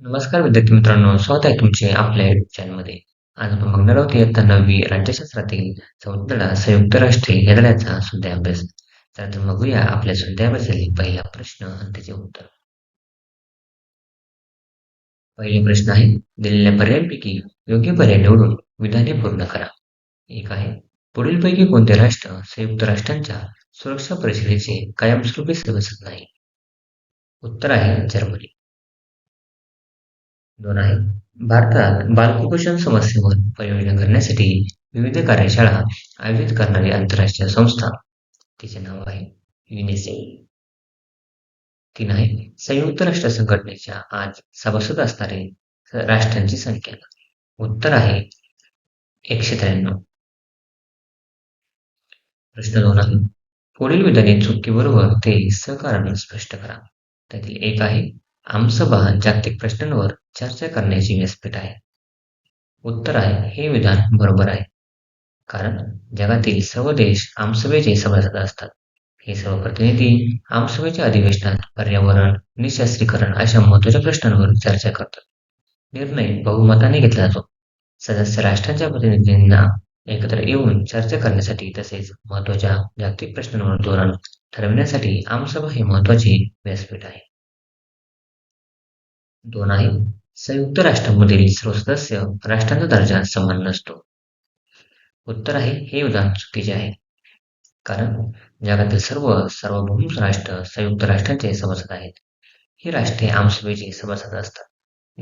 नमस्कार विद्यार्थी मित्रांनो, स्वागत आहे तुमचे आपल्या युट्यूब चॅनलमध्ये. आज आपण बघणार आहोत इयत्ता नववी राज्यशास्त्रातील चौथा संयुक्त राष्ट्रे या धड्याचा अभ्यास. तर आता बघूया आपल्या सुद्धा अभ्यासातील पहिला प्रश्न आणि त्याचे उत्तर. पहिले प्रश्न आहे दिलेल्या पर्यायांपैकी योग्य पर्याय निवडून विधाने पूर्ण करा. एक आहे पुढीलपैकी कोणते राष्ट्र संयुक्त राष्ट्रांच्या सुरक्षा परिषदेचे कायमस्वरूपी सदस्य नाही? उत्तर आहे जर्मनी. दोन आहे भारतात बालकुपोषण समस्येवर उपाययोजना करण्यासाठी विविध कार्यशाळा आयोजित करणारी आंतरराष्ट्रीय संस्था तिचे नाव आहे युनिसेफ. तीन आहे संयुक्त राष्ट्र संघटनेच्या आज सभासद असणारे राष्ट्रांची संख्या. उत्तर आहे एकशे त्र्याण्णव. प्रश्न दोन आहे पुढील विधाने चुकीबरोबर ते सहकाराने स्पष्ट करा. त्यातील एक आहे आमसभा जागतिक प्रश्नांवर चर्चा करण्याची व्यासपीठ आहे. उत्तर आहे हे विधान बरोबर आहे. कारण जगातील सर्व देश आमसभेचे सभासद असतात. हे सर्व प्रतिनिधी आमसभेच्या अधिवेशनात पर्यावरण, निशास्त्रीकरण अशा महत्त्वाच्या प्रश्नांवर चर्चा करतात. निर्णय बहुमताने घेतला जातो. सदस्य राष्ट्रांच्या प्रतिनिधींना एकत्र येऊन चर्चा करण्यासाठी तसेच महत्त्वाच्या जागतिक प्रश्नांवर धोरण ठरविण्यासाठी आमसभा हे महत्त्वाचे व्यासपीठ आहे. दोन आहे संयुक्त राष्ट्रांमधील सर्व सदस्य राष्ट्रांचा दर्जा समान नसतो. उत्तर आहे हे विधान चुकीचे आहे. कारण जगातील सर्व सार्वभौम राष्ट्र संयुक्त राष्ट्रांचे सभासद आहेत. ही राष्ट्रे आमसभेचे सभासद असतात.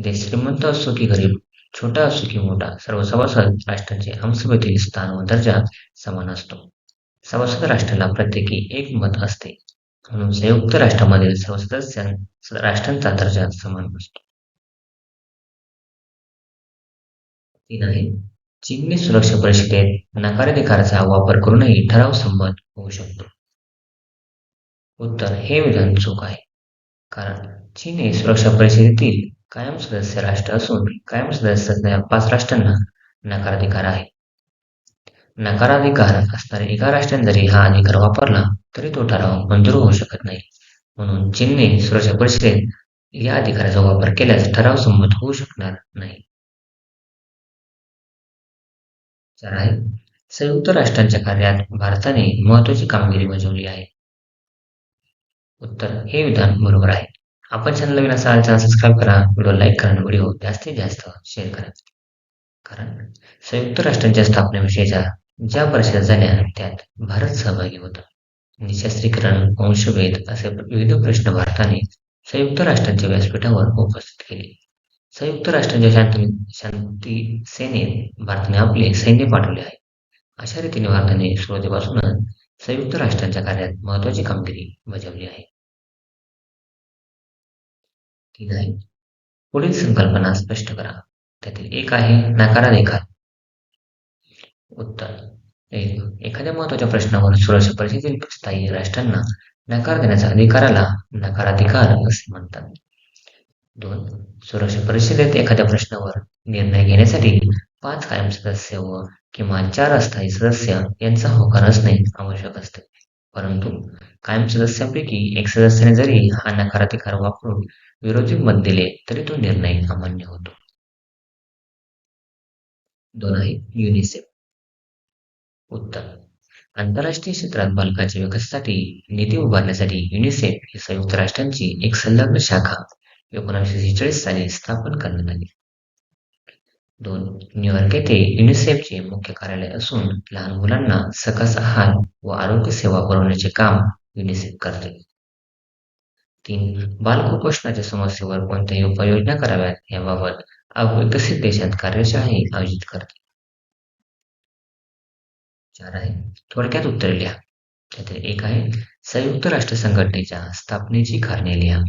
देश श्रीमंत असो की गरीब, छोटा असो की मोठा, सर्व सभासद राष्ट्रांचे आमसभेतील स्थान व दर्जा समान असतो. सभासद राष्ट्राला प्रत्येकी एक मत असते. म्हणून संयुक्त राष्ट्रामधील सर्व सदस्य राष्ट्रांचा दर्जा समान असतो. तीन आहे चीनने सुरक्षा परिषदेत नकाराधिकाराचा वापर करूनही ठराव संमत होऊ शकतो. उत्तर हे विधान चूक आहे. कारण चीन हे सुरक्षा परिषदेतील कायम सदस्य राष्ट्र असून कायम सदस्य पाच राष्ट्रांना नकाराधिकार आहे. नकाराधिकार असणाऱ्या एका राष्ट्राने जरी हा अधिकार वापरला तरी तो ठराव मंजूर होऊ शकत नाही. म्हणून चीनने सुरक्षा परिषदेत या अधिकाराचा वापर केल्यास ठराव संमत होऊ शकणार नाही. चार आहे संयुक्त राष्ट्रांच्या कार्यात भारताने महत्वाची कामगिरी बजावली आहे. उत्तर हे विधान बरोबर आहे. आपण चॅनल नवीन असाल चॅनल सबस्क्राईब करा, व्हिडिओ लाईक करा आणि व्हिडिओ जास्तीत जास्त शेअर करा. कारण संयुक्त राष्ट्रांच्या स्थापनेविषयीच्या ज्या परिषदा झाल्या त्यात भारत सहभागी होता. निःशस्त्रीकरण, वंशभेद असे विविध प्रश्न भारताने संयुक्त राष्ट्रांच्या व्यासपीठावर उपस्थित केले. संयुक्त राष्ट्रांच्या शांती शांती सेनेत भारताने आपले सैन्य पाठवले आहे. अशा रीतीने भारताने सुरुवातीपासूनच संयुक्त राष्ट्रांच्या कार्यात महत्वाची कामगिरी बजावली आहे. तीन आहे पुढील संकल्पना स्पष्ट करा. त्यातील एक आहे नकाराधिकार. उत्तर एखाद्या महत्त्वाच्या प्रश्नावर सुरक्षा परिषदेतील स्थायी राष्ट्रांना नकार देण्याच्या अधिकाराला नकाराधिकार असे म्हणतात. दोन सुरक्षा परिषदेत एखाद्या प्रश्नावर निर्णय घेण्यासाठी पाच कायम सदस्य व किमान चार अस्थायी सदस्य यांचा होकार असणे आवश्यक असते. परंतु कायम सदस्यांपैकी एक सदस्याने जरी हा नकाराधिकार वापरून विरोधी मत दिले तरी तो निर्णय अमान्य होतो. दोन आहे युनिसेफ. उत्तर आंतरराष्ट्रीय क्षेत्रात बालकांच्या विकासासाठी निधी उभारण्यासाठी युनिसेफ ही संयुक्त राष्ट्रांची एक संलग्न शाखा एकोणीसशे सेहेचाळीस साली स्थापन करण्यात आली. दोन न्यूयॉर्क येथे युनिसेफचे मुख्य कार्यालय असून लहान मुलांना सकस आहार व आरोग्य सेवा पुरवण्याचे काम युनिसेफ करते. तीन बालकुपोषणाच्या समस्येवर कोणत्याही उपाययोजना कराव्यात याबाबत अविकसित देशात कार्यशाळाही आयोजित करते. चार आहे थोडक्यात उत्तरे लिहा. त्यातील एक आहे संयुक्त राष्ट्र संघटनेच्या स्थापनेची कारणे लिहा.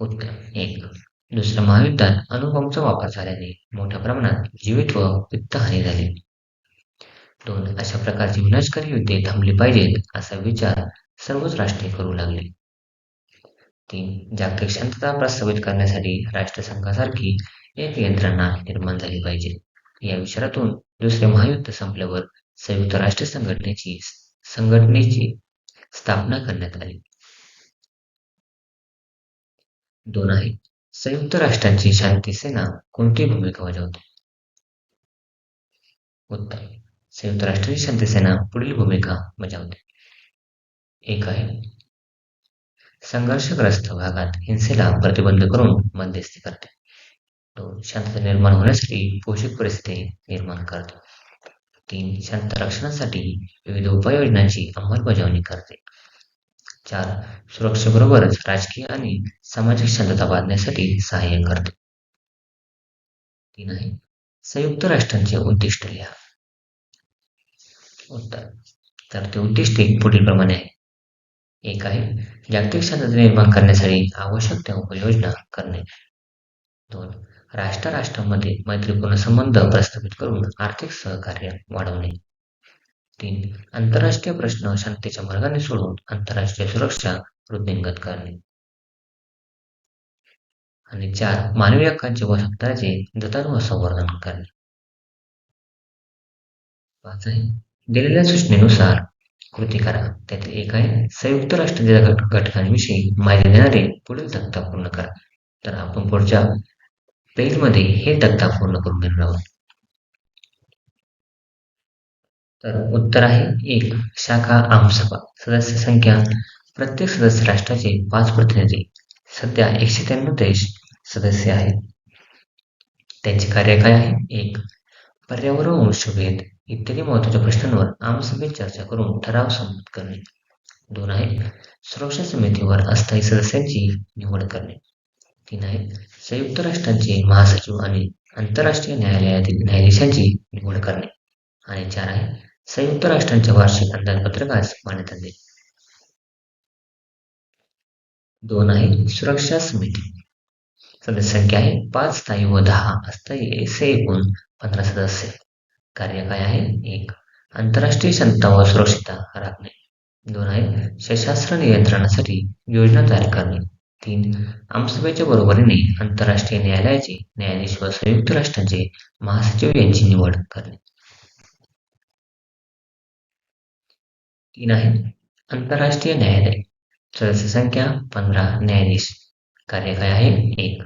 उत्तर एक दुसऱ्या महायुद्धात अणुबॉम्बचा वापर झाल्याने मोठ्या प्रमाणात जीवित व वित्तहानी झाली. दोन अशा प्रकारची विनाशकारी युद्धे थांबली पाहिजेत असा विचार सर्वच राष्ट्रे करू लागले तीन जागतिक शांतता प्रस्थापित करण्यासाठी राष्ट्रसंघासारखी एक यंत्रणा निर्माण झाली पाहिजे. या विचारातून दुसरे महायुद्ध संपल्यावर संयुक्त राष्ट्र संघटनेची संघटनेची स्थापना करण्यात आली. दोन आहे संयुक्त राष्ट्रांची शांती सेना कोणती भूमिका बजावते? उत्तर संयुक्त राष्ट्रांची शांती सेना पुढील भूमिका बजावते. एक आहे संघर्षग्रस्त भागात हिंसेला प्रतिबंध करून मध्यस्थी करते. दोन शांतता निर्माण होण्यासाठी पोषक परिस्थिती निर्माण करते. तीन शांत रक्षणासाठी विविध उपाययोजनांची अंमलबजावणी करते. चार सुरक्षेबरोबरच राजकीय आणि सामाजिक शांतता बांधण्यासाठी सहाय्य करते. तीन आहे संयुक्त राष्ट्रांचे उद्दिष्ट लिहा. उत्तर तर ते उद्दिष्टे पुढील प्रमाणे आहे. एक आहे जागतिक शांतता निर्माण करण्यासाठी आवश्यक त्या उपाययोजना करणे. दोन राष्ट्रराष्ट्रांमध्ये मैत्रीपूर्ण संबंध प्रस्थापित करून आर्थिक सहकार्य वाढवणे. तीन आंतरराष्ट्रीय प्रश्न शांतीच्या मार्गाने सोडून आंतरराष्ट्रीय सुरक्षा वृद्धिंगत करणे. आणि चार मानवी हक्कांचे व सत्ताचे जतन व संवर्धन करणे. पाच आहे दिलेल्या सूचनेनुसार कृती करा. त्यातील एक आहे संयुक्त राष्ट्र घटकांविषयी माहिती देणारे पुढील तक्ता पूर्ण करा. तर आपण पुढच्या पेजमध्ये हे तक्ता पूर्ण करून घेणार आहोत. तर उत्तर आहे एक शाखा आमसभा. सदस्य संख्या प्रत्येक सदस्य राष्ट्राचे पाच प्रतिनिधी. सध्या एकशे त्र्याण्णव देश सदस्य आहेत. त्यांचे कार्य काय आहे? एक पर्यावरण वंशभेद इत्यादी महत्त्वाच्या प्रश्नांवर आमसभेत चर्चा करून ठराव संमत करणे. दोन आहे सुरक्षा समितीवर अस्थायी सदस्यांची निवड करणे. तीन आहेत संयुक्त राष्ट्रांचे महासचिव आणि आंतरराष्ट्रीय न्यायालयातील न्यायाधीशांची निवड करणे. आणि चार आहे संयुक्त राष्ट्रांच्या वार्षिक अंदाजपत्रकास मान्यता देणे दोन आहे सुरक्षा समिती. सदस्यांची आहे पाच स्थायी व दहा अस्थायी असे एकूण पंधरा सदस्य. कार्य काय आहे? एक आंतरराष्ट्रीय शांतता व सुरक्षितता राखणे. दोन आहे सशस्त्र नियंत्रणासाठी योजना तयार करणे. तीन आमसभेच्या बरोबरीने आंतरराष्ट्रीय न्यायालयाचे न्यायाधीश व संयुक्त राष्ट्रांचे महासचिव यांची निवड करणे तीन आहे आंतरराष्ट्रीय न्यायालय. सदस्य संख्या पंधरा. न्यायाधीश कार्यकाळ आहे एक.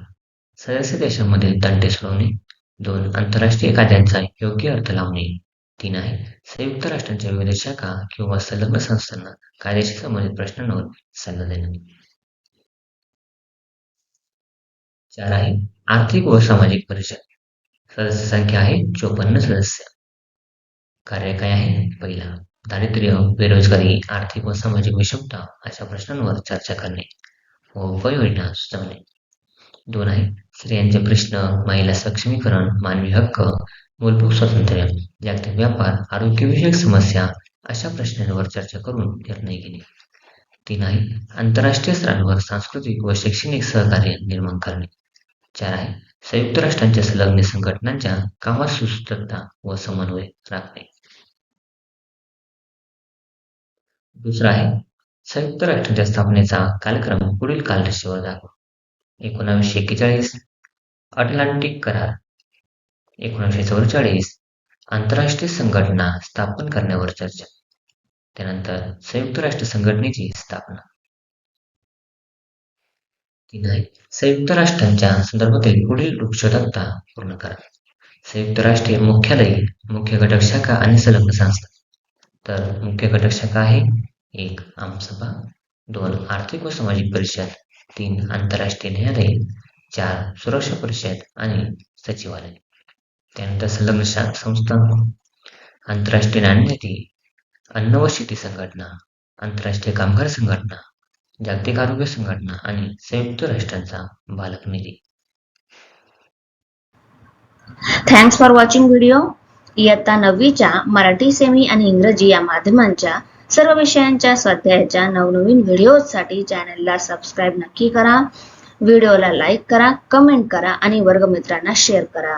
सदस्य देशांमधील तंटे सोडवणे. दोन आंतरराष्ट्रीय कायद्यांचा योग्य अर्थ लावणे. तीन आहे. संयुक्त राष्ट्रांच्या विविध शाखा किंवा संलग्न संस्थांना कायद्याशी संबंधित प्रश्नांवर सल्ला देणे. चार आहे. आर्थिक व सामाजिक परिषद. सदस्य संख्या आहे चोपन्न सदस्य. कार्य काय आहे? पहिला दारिद्र्य बेरोजगारी आर्थिक व सामाजिक विषमता अशा प्रश्नांवर चर्चा करणे व उपाययोजना सुचवणे. दोन आहे स्त्रियांचे प्रश्न महिला सक्षमीकरण मानवी हक्क मूलभूत स्वातंत्र्य जागतिक व्यापार आरोग्यविषयक समस्या अशा प्रश्नांवर चर्चा करून निर्णय घेणे. तीन आहे आंतरराष्ट्रीय स्तरांवर सांस्कृतिक व शैक्षणिक सहकार्य निर्माण करणे. चार आहे. संयुक्त राष्ट्रांच्या संलग्न संघटनांच्या कामात सुसूत्रता व समन्वय राखणे. दुसरा आहे. संयुक्त राष्ट्रांच्या स्थापनेचा कालक्रम पुढील कालरेषेवर दाखवा. एकोणावीसशे एक्केचाळीस अटलांटिक करार. एकोणीसशे चौवेचाळीस आंतरराष्ट्रीय संघटना स्थापन करण्यावर चर्चा. त्यानंतर संयुक्त राष्ट्र संघटनेची स्थापना. तीन आहे संयुक्त राष्ट्रांच्या संदर्भातील पुढील वृक्षदत्ता पूर्ण करा. संयुक्त राष्ट्रीय मुख्यालय मुख्य घटक शाखा आणि संलग्न संस्था. तर मुख्य घटक शाखा आहे एक आमसभा दोन आर्थिक व सामाजिक परिषद तीन आंतरराष्ट्रीय न्यायालय चार सुरक्षा परिषद आणि सचिवालय. त्यानंतर संलग्न संस्था आंतरराष्ट्रीय नाणेनिधी अन्न व शेती संघटना आंतरराष्ट्रीय कामगार संघटना जागतिक आरोग्य संघटना आणि संयुक्त राष्ट्रांचा बालक निधी. थँक्स फॉर वॉचिंग व्हिडिओ इयत्ता नववीच्या मराठी सेमी आणि इंग्रजी या माध्यमांच्या सर्व विषयांच्या स्वाध्यायाच्या नवनवीन व्हिडिओसाठी चॅनलला सबस्क्राईब नक्की करा. व्हिडिओला लाईक करा कमेंट करा आणि वर्गमित्रांना शेअर करा.